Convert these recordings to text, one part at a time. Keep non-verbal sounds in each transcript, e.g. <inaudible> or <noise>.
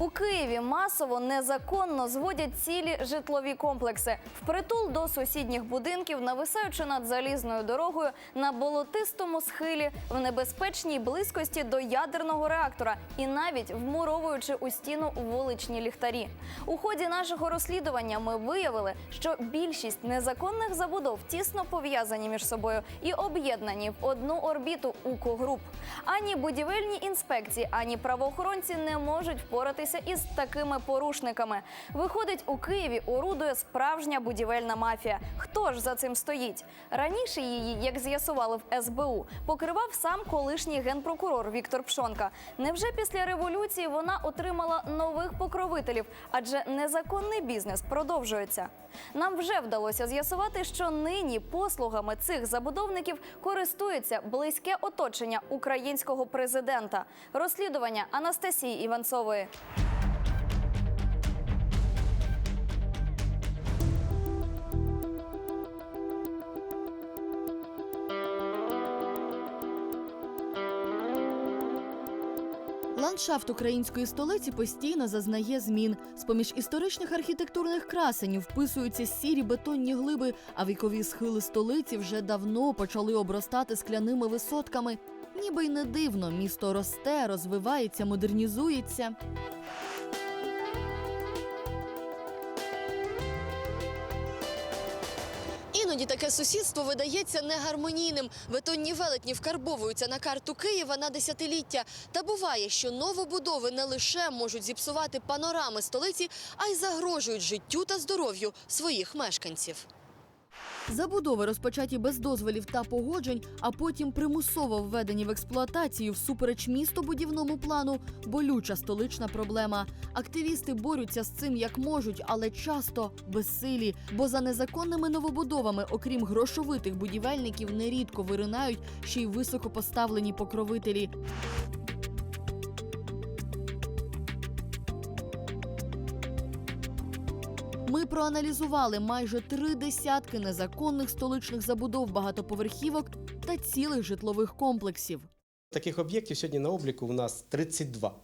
У Києві масово незаконно зводять цілі житлові комплекси. Впритул до сусідніх будинків, нависаючи над залізною дорогою на болотистому схилі в небезпечній близькості до ядерного реактора і навіть вмуровуючи у стіну вуличні ліхтарі. У ході нашого розслідування ми виявили, що більшість незаконних забудов тісно пов'язані між собою і об'єднані в одну орбіту УКО-груп. Ані будівельні інспекції, ані правоохоронці не можуть впоратися із такими порушниками. Виходить, у Києві орудує справжня будівельна мафія. Хто ж за цим стоїть? Раніше її, як з'ясували в СБУ, покривав сам колишній генпрокурор Віктор Пшонка. Невже після революції вона отримала нових покровителів? Адже незаконний бізнес продовжується. Нам вже вдалося з'ясувати, що нині послугами цих забудовників користується близьке оточення українського президента. Розслідування Анастасії Іванцової. Ландшафт української столиці постійно зазнає змін. З-поміж історичних архітектурних красенів вписуються сірі бетонні глиби, а вікові схили столиці вже давно почали обростати скляними висотками. Ніби й не дивно, місто росте, розвивається, модернізується. Іноді таке сусідство видається негармонійним. Бетонні велетні вкарбовуються на карту Києва на десятиліття. Та буває, що новобудови не лише можуть зіпсувати панорами столиці, а й загрожують життю та здоров'ю своїх мешканців. Забудови розпочаті без дозволів та погоджень, а потім примусово введені в експлуатацію всупереч містобудівному плану болюча столична проблема. Активісти борються з цим як можуть, але часто безсилі. Бо за незаконними новобудовами, окрім грошовитих будівельників, нерідко виринають ще й високопоставлені покровителі. Проаналізували майже три десятки незаконних столичних забудов багатоповерхівок та цілих житлових комплексів. Таких об'єктів сьогодні на обліку у нас 32.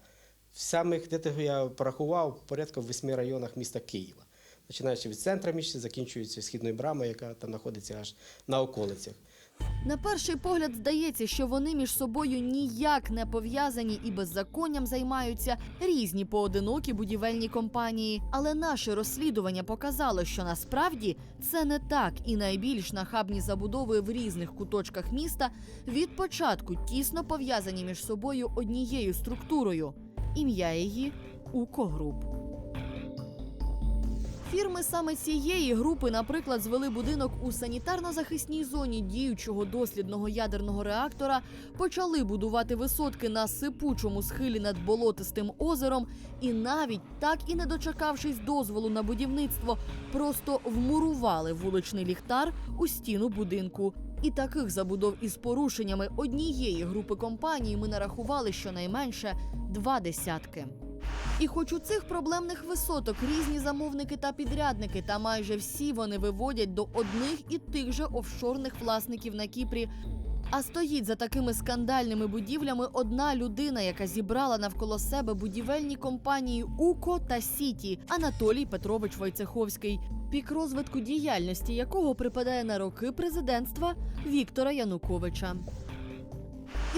В самих, де я порахував, порядка в восьми районах міста Києва. Починаючи від центра міста, закінчується східною брамою, яка там знаходиться аж на околицях. На перший погляд здається, що вони між собою ніяк не пов'язані і беззаконням займаються різні поодинокі будівельні компанії. Але наше розслідування показало, що насправді це не так, і найбільш нахабні забудови в різних куточках міста від початку тісно пов'язані між собою однією структурою. Ім'я її Укогруп. Фірми саме цієї групи, наприклад, звели будинок у санітарно-захисній зоні діючого дослідного ядерного реактора, почали будувати висотки на сипучому схилі над болотистим озером, і навіть так і не дочекавшись дозволу на будівництво, просто вмурували вуличний ліхтар у стіну будинку. І таких забудов із порушеннями однієї групи компаній ми нарахували щонайменше два десятки. І хоч у цих проблемних висоток різні замовники та підрядники, та майже всі вони виводять до одних і тих же офшорних власників на Кіпрі. А стоїть за такими скандальними будівлями одна людина, яка зібрала навколо себе будівельні компанії УКО та Сіті Анатолій Петрович Войцеховський, пік розвитку діяльності якого припадає на роки президентства Віктора Януковича.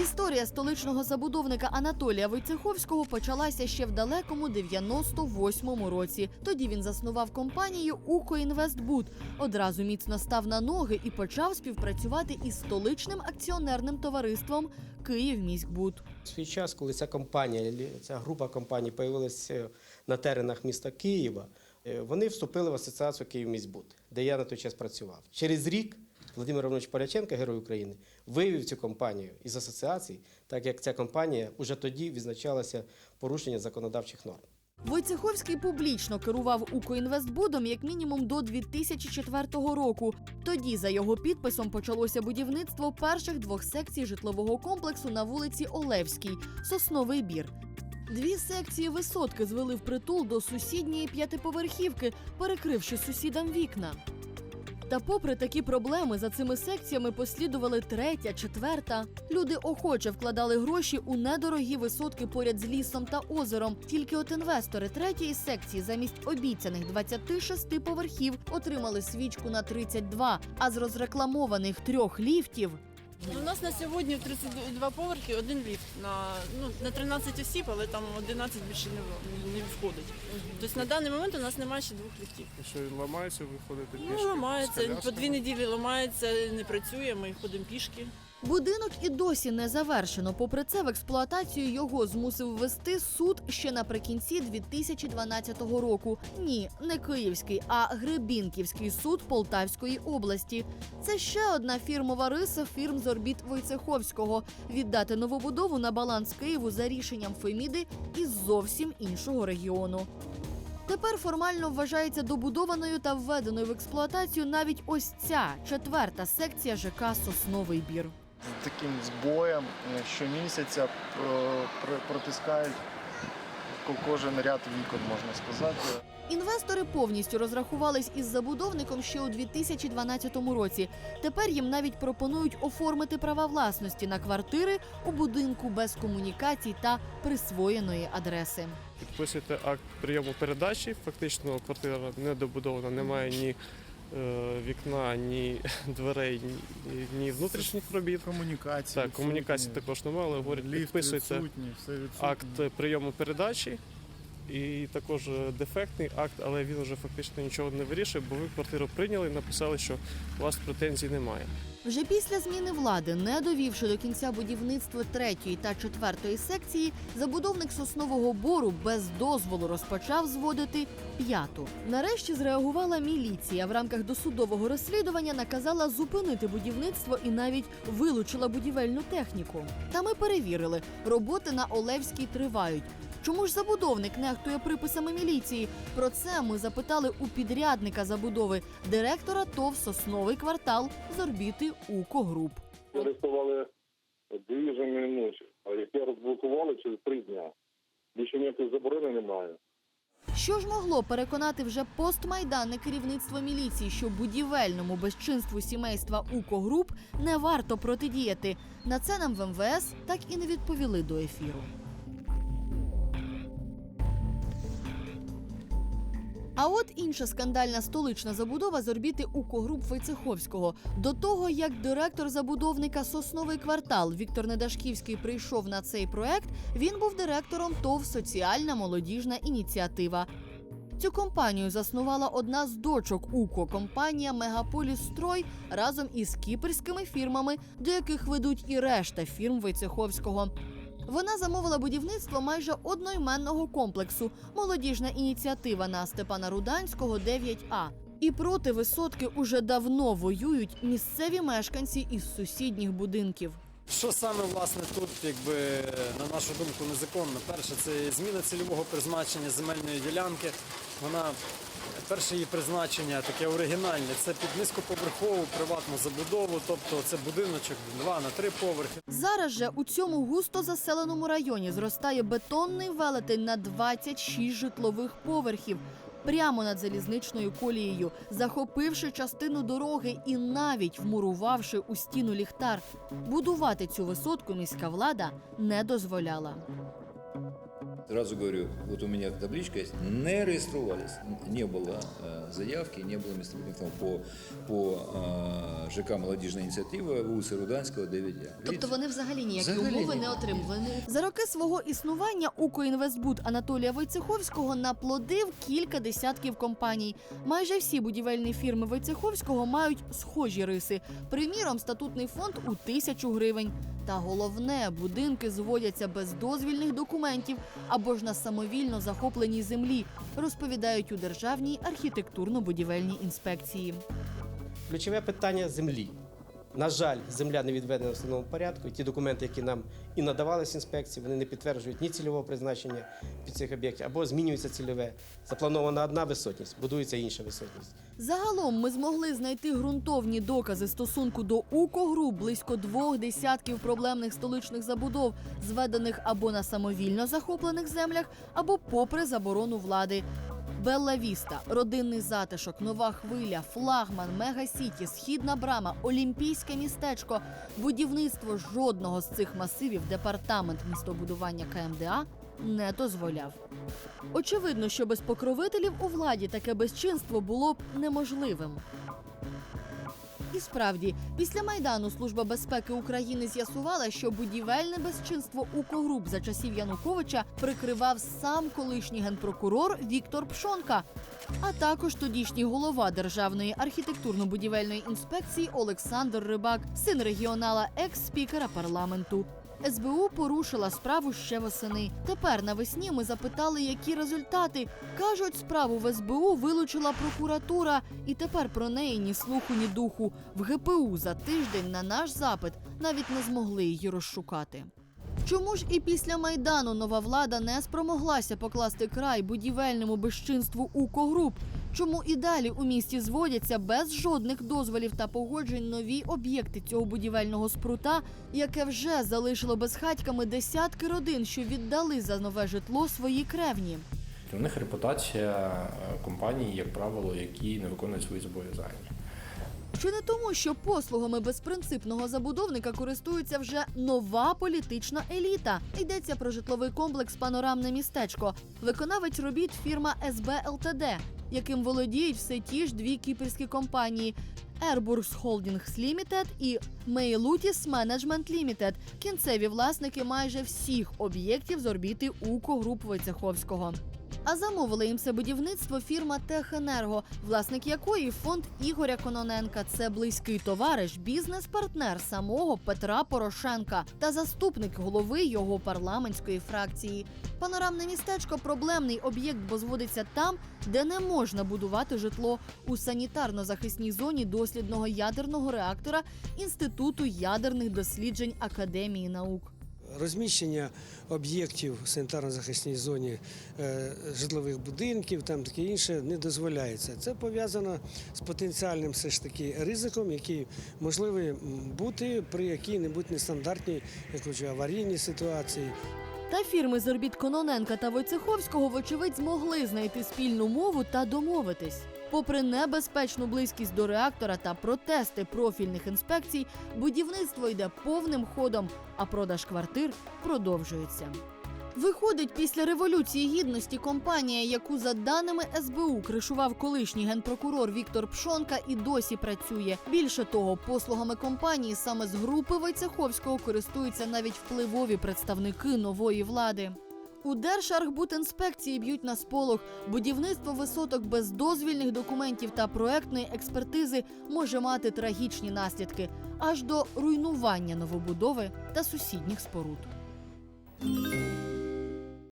Історія столичного забудовника Анатолія Войцеховського почалася ще в далекому 98-му році. Тоді він заснував компанію «Укоінвестбуд», одразу міцно став на ноги і почав співпрацювати із столичним акціонерним товариством «Київміськбуд». Свій час, коли ця компанія, ця група компаній з'явилася на теренах міста Києва, е, вони вступили в асоціацію «Київміськбуд», де я на той час працював. Через рік Володимир Романович Поряченко, герой України, вивів цю компанію із асоціації, так як ця компанія вже тоді відзначалася порушення законодавчих норм. Войцеховський публічно керував «Укрінвестбудом» як мінімум до 2004 року. Тоді за його підписом почалося будівництво перших двох секцій житлового комплексу на вулиці Олевській Сосновий бір. Дві секції висотки звели впритул до сусідньої п'ятиповерхівки, перекривши сусідам вікна. Та попри такі проблеми, за цими секціями послідували третя, четверта. Люди охоче вкладали гроші у недорогі висотки поряд з лісом та озером. Тільки от інвестори третьої секції замість обіцяних 26 поверхів отримали свічку на 32, а з розрекламованих трьох ліфтів У нас на сьогодні 32 поверхи, один ліфт на, ну, на 13 осіб, але там 11 більше не, не входить. Тобто на даний момент у нас немає ще двох ліфтів. Що він ламається, виходити? пішки? Ну, ламається, по дві неділі ламається, не працює, ми ходимо пішки. Будинок і досі не завершено. Попри це, в експлуатацію його змусив ввести суд ще наприкінці 2012 року. Ні, не Київський, а Гребінківський суд Полтавської області. Це ще одна фірмова риса фірм з орбіт Войцеховського віддати новобудову на баланс Києву за рішенням Феміди із зовсім іншого регіону. Тепер формально вважається добудованою та введеною в експлуатацію навіть ось ця четверта секція ЖК Сосновий бір. З таким збоєм е, щомісяця е, протискають кожен ряд вікон, можна сказати. Інвестори повністю розрахувались із забудовником ще у 2012 році. Тепер їм навіть пропонують оформити права власності на квартири у будинку без комунікацій та присвоєної адреси. Підписуєте акт прийому передачі. Фактично квартира не добудована, немає ні вікна, ні <laughs> дверей, ні, ні внутрішніх робіт. Комунікації. Так, комунікації також немає, але говорять, Ліфт підписуєте відсутні, все відсутнє. акт прийому передачі. І також е, дефектний акт, але він вже фактично нічого не вирішує, бо ви квартиру прийняли і написали, що у вас претензій немає. Вже після зміни влади, не довівши до кінця будівництво третьої та четвертої секції, забудовник соснового бору без дозволу розпочав зводити п'яту. Нарешті зреагувала міліція. В рамках досудового розслідування наказала зупинити будівництво і навіть вилучила будівельну техніку. Та ми перевірили, роботи на Олевській тривають. Чому ж забудовник нехтує приписами міліції? Про це ми запитали у підрядника забудови директора ТОВ Сосновий квартал з орбіти УКО Груп. арестували дві жені ночі, а яке розблокували через три дня. Більше ніякої заборони немає. Що ж могло переконати вже постмайданне керівництво міліції, що будівельному безчинству сімейства УКО Груп не варто протидіяти? На це нам в МВС так і не відповіли до ефіру. А от інша скандальна столична забудова з орбіти УКО-груп Войцеховського. До того, як директор забудовника Сосновий квартал Віктор Недашківський прийшов на цей проект, він був директором ТОВ Соціальна молодіжна ініціатива. Цю компанію заснувала одна з дочок УКО компанія Мегаполіс Строй разом із кіпрськими фірмами, до яких ведуть і решта фірм Войцеховського. Вона замовила будівництво майже одноіменного комплексу молодіжна ініціатива на Степана Руданського 9А. І проти висотки уже давно воюють місцеві мешканці із сусідніх будинків. Що саме власне тут, якби на нашу думку, незаконно? Перше, це зміна цільового призначення земельної ділянки. Вона перше її призначення таке оригінальне. Це під низькоповерхову приватну забудову, тобто це будиночок 2 на 3 поверхи. Зараз же у цьому густо заселеному районі зростає бетонний велетень на 26 житлових поверхів. Прямо над залізничною колією, захопивши частину дороги і навіть вмурувавши у стіну ліхтар, будувати цю висотку міська влада не дозволяла. Сразу говорю, вот у меня табличка есть, не реєструвались. Не было э, заявки, не было местоположения по, по э, ЖК «Молодіжна ініціатива» вулиці Руданського, 9А. Тобто вони взагалі ніякі Взагалі умови ні. не отримували. За роки свого існування «Укрінвестбуд» Анатолія Войцеховського наплодив кілька десятків компаній. Майже всі будівельні фірми Войцеховського мають схожі риси. Приміром, статутний фонд у тисячу гривень. Та головне, будинки зводяться без дозвільних документів або ж на самовільно захопленій землі, розповідають у Державній архітектурно-будівельній інспекції. Ключове питання землі. На жаль, земля не відведена в встановленому порядку. І ті документи, які нам і надавались інспекції, вони не підтверджують ні цільового призначення під цих об'єктів, або змінюється цільове. Запланована одна висотність, будується інша висотність. Загалом ми змогли знайти ґрунтовні докази стосунку до УКО-груп близько двох десятків проблемних столичних забудов, зведених або на самовільно захоплених землях, або попри заборону влади. Белла Віста, родинний затишок, нова хвиля, флагман, мегасіті, східна брама, олімпійське містечко. Будівництво жодного з цих масивів департамент містобудування КМДА не дозволяв. Очевидно, що без покровителів у владі таке безчинство було б неможливим. І справді, після майдану Служба безпеки України з'ясувала, що будівельне безчинство «Укогруп» за часів Януковича прикривав сам колишній генпрокурор Віктор Пшонка, а також тодішній голова Державної архітектурно-будівельної інспекції Олександр Рибак, син регіонала, екс-спікера парламенту. СБУ порушила справу ще восени. Тепер навесні ми запитали, які результати. Кажуть, справу в СБУ вилучила прокуратура, і тепер про неї ні слуху, ні духу. В ГПУ за тиждень на наш запит навіть не змогли її розшукати. Чому ж і після майдану нова влада не спромоглася покласти край будівельному безчинству «Укогруп»? Чому і далі у місті зводяться без жодних дозволів та погоджень нові об'єкти цього будівельного спрута, яке вже залишило безхатьками десятки родин, що віддали за нове житло свої кревні? У них репутація е, компаній, як правило, які не виконують свої зобов'язання. Чи не тому, що послугами безпринципного забудовника користується вже нова політична еліта? Йдеться про житловий комплекс Панорамне містечко. Виконавець робіт фірма СБ ЛТД, яким володіють все ті ж дві кіпрські компанії. Airburgs Holdings Limited і Meilutis Management Limited – кінцеві власники майже всіх об'єктів з орбіти УКО груп Войцеховського. А замовила їм це будівництво фірма Техенерго, власник якої фонд Ігоря Кононенка. Це близький товариш, бізнес-партнер самого Петра Порошенка та заступник голови його парламентської фракції. Панорамне містечко проблемний об'єкт, бо зводиться там, де не можна будувати житло у санітарно-захисній зоні дослідного ядерного реактора Інституту ядерних досліджень Академії наук. Розміщення об'єктів в санітарно-захисній зоні е, житлових будинків, там таке інше не дозволяється. Це пов'язано з потенціальним все ж таки ризиком, який можливий бути при якій-небудь нестандартній, як кажу, аварійній ситуації. Та фірми з орбіт Кононенка та Войцеховського, вочевидь, змогли знайти спільну мову та домовитись. Попри небезпечну близькість до реактора та протести профільних інспекцій, будівництво йде повним ходом, а продаж квартир продовжується. Виходить, після революції гідності компанія, яку за даними СБУ кришував колишній генпрокурор Віктор Пшонка, і досі працює. Більше того, послугами компанії саме з групи Войцеховського користуються навіть впливові представники нової влади. У Держархбудінспекції б'ють на сполох. Будівництво висоток без дозвільних документів та проектної експертизи може мати трагічні наслідки аж до руйнування новобудови та сусідніх споруд.